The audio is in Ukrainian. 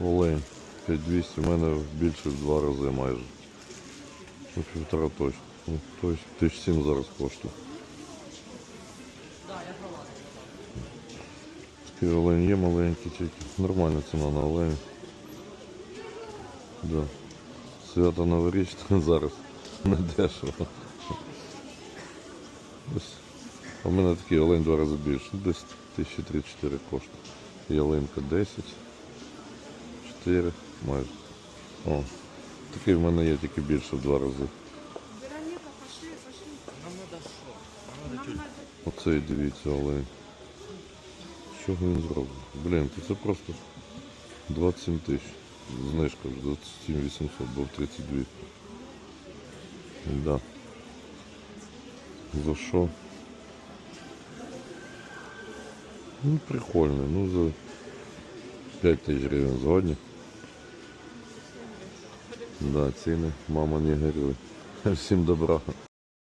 Олень 5200, у мене більше в два рази майже. Ну, півтора точно. Ну, тобто тисяч сім зараз коштує. Такий олень є маленький тільки. Нормальна ціна на олень. Да. Свято новорічне зараз не дешево. Ось. В мене такий олень два рази більше. Десь 1003-4 коштує. Ялинка 10. 4 майже. О, такий в мене є тільки більше в два рази. Вероника, пошли, пошли. Нам надо що? Нам надо... Оцей дивіться олень. Що він зробив? Блін, то це просто 27 тисяч. Знижка вже 27 800, був 32. Да. За що? Ну, прикольно. Ну, за 5 тисяч гривень згодні. Да, ціни, мама не горюй. Всім добра.